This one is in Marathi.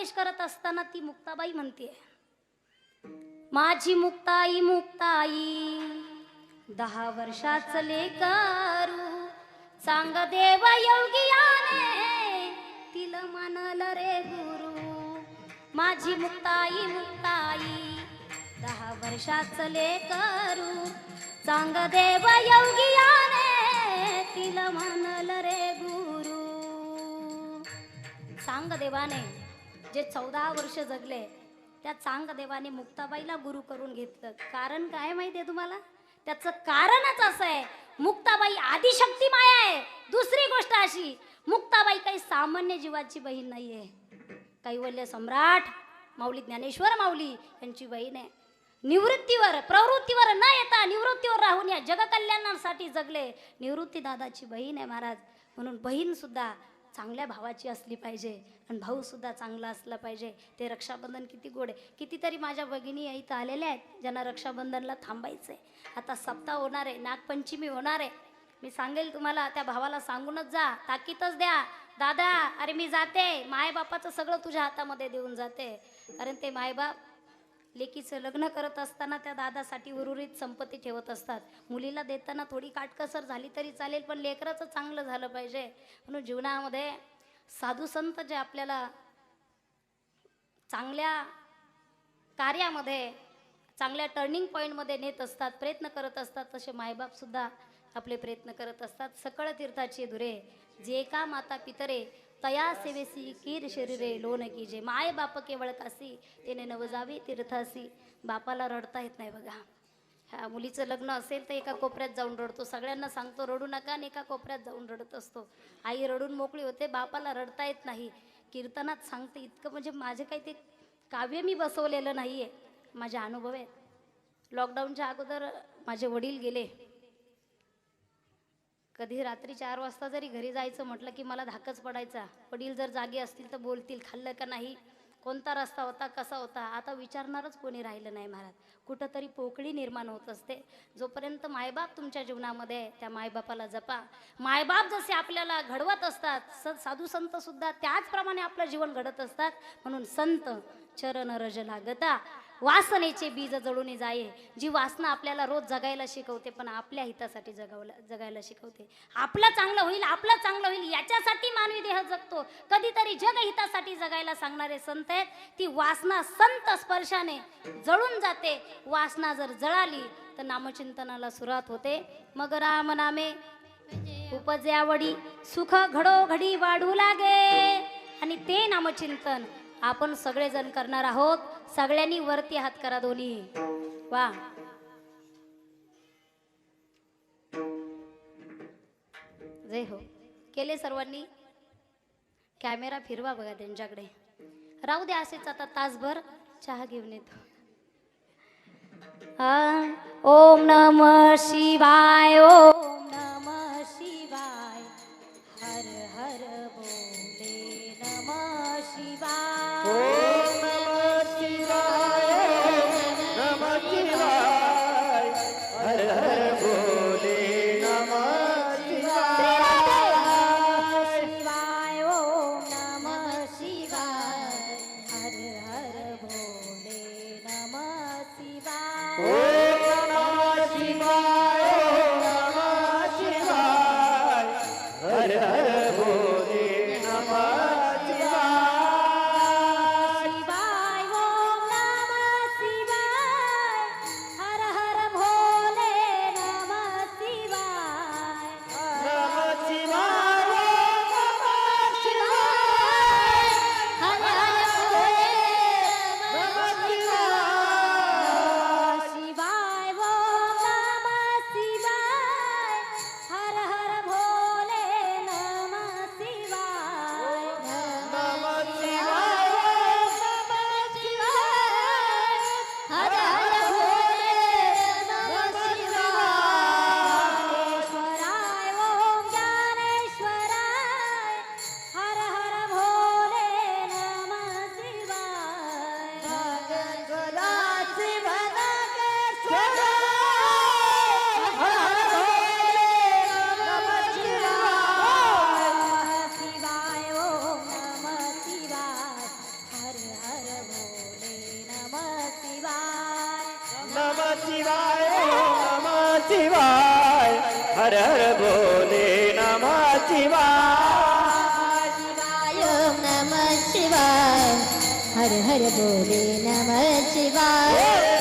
उपदेश करत असताना ती मुक्ताबाई म्हणते माझी मुक्ताई मुक्ताई दहा वर्षाच लेकरू सांग देव योगियाने तिला मानल रे गुरु. माझी मुक्ताई मुक्ताई दहा वर्षाच लेकरू सांग देव योगियाने तिला मानल रे गुरु. सांग देवाने जे चौदा वर्ष जगले त्या चांग देवाने मुक्ताबाईला गुरु करून घेतलं. कारण काय माहितीये तुम्हाला? त्याचं कारणच असं आहे. मुक्ताबाई आदिशक्ती माया आहे. दुसरी गोष्ट अशी मुक्ताबाई काही सामान्य जीवाची बहीण नाही आहे कैवल्य सम्राट माऊली ज्ञानेश्वर माऊली यांची बहीण आहे. निवृत्तीवर प्रवृत्तीवर न येता निवृत्तीवर राहून या जगकल्याणासाठी जगले. निवृत्ती दादाची बहीण आहे महाराज. म्हणून बहीण सुद्धा चांगल्या भावाची असली पाहिजे. आणि भाऊसुद्धा चांगला असला पाहिजे. ते रक्षाबंधन किती गोड आहे. कितीतरी माझ्या भगिनी इथं आलेल्या आहेत ज्यांना रक्षाबंधनला थांबायचं आहे आता सप्ताह होणार आहे नागपंचमी होणार आहे. मी सांगेल तुम्हाला त्या भावाला सांगूनच जा. ताकीतच द्या. दादा अरे मी जाते. मायबापाचं सगळं तुझ्या हातामध्ये देऊन जाते. कारण ते मायबाप लेकीचं लग्न करत असताना त्या दादासाठी उर्वरित संपत्ती ठेवत असतात. मुलीला देताना थोडी काटकसर झाली तरी चालेल पण लेकराचं चांगलं झालं पाहिजे. म्हणून जीवनामध्ये साधू संत जे आपल्याला चांगल्या कार्यामध्ये चांगल्या टर्निंग पॉईंटमध्ये नेत असतात प्रयत्न करत असतात तसे मायबापसुद्धा आपले प्रयत्न करत असतात. सकळ तीर्थाची धुरे जे का माता पितरे तया सेवेसी कीर शरीरे लोन कीजे माय बाप केवळ कासी तेने नवजावी तीर्थासी. बापाला रडता येत नाही बघा. ह्या मुलीचं लग्न असेल तर एका कोपऱ्यात जाऊन रडतो. सगळ्यांना सांगतो रडू नका. आणि एका कोपऱ्यात जाऊन रडत असतो. आई रडून मोकळी होते बापाला रडता येत नाही. कीर्तनात सांगते इतकं म्हणजे माझे काही ते काव्य मी बसवलेलं नाही आहे माझे अनुभव आहेत. लॉकडाऊनच्या अगोदर माझे वडील गेले. कधी रात्री चार वाजता जरी घरी जायचं म्हटलं की मला धाकच पडायचा. वडील जर जागे असतील तर बोलतील खाल्लं का नाही? कोणता रस्ता होता कसा होता? आता विचारणारच कोणी राहिलं नाही महाराज. कुठंतरी पोकळी निर्माण होत असते. जोपर्यंत मायबाप तुमच्या जीवनामध्ये त्या मायबापाला जपा. मायबाप जसे आपल्याला घडवत असतात स साधू संतसुद्धा त्याचप्रमाणे आपलं जीवन घडत असतात. म्हणून संत चरण रज लागता. वासनेचे बीज जळून जाई जी वासना आपल्याला रोज जगायला शिकवते पण आपल्या हितासाठी जगावला जगायला शिकवते. आपलं चांगलं होईल आपलं चांगलं होईल याच्यासाठी मानवी देह जगतो. कधीतरी जग हितासाठी जगायला सांगणारे संत आहेत. ती वासना संत स्पर्शाने जळून जाते. वासना जर जळाली तर नामचिंतनाला सुरुवात होते. मग राम नामे उपजे आवडी सुख घडोघडी वाढू लागे. आणि ते नामचिंतन आपण सगळेजण करणार आहोत. सगळ्यांनी वरती हात करा दोन्ही. वा. जय हो. केले सर्वांनी? कॅमेरा फिरवा बघा त्यांच्याकडे. राहू द्या असेच आता तासभर चहा घेऊन येतो. हा. ओम नम शिवाय ओम हर हर भोले नमः शिवाय ओम नमः शिवाय। हर हर बोले नमः शिवाय। शिवाय ओम नमः शिवाय। हर हर बोले नमः शिवाय नमः शिवाय।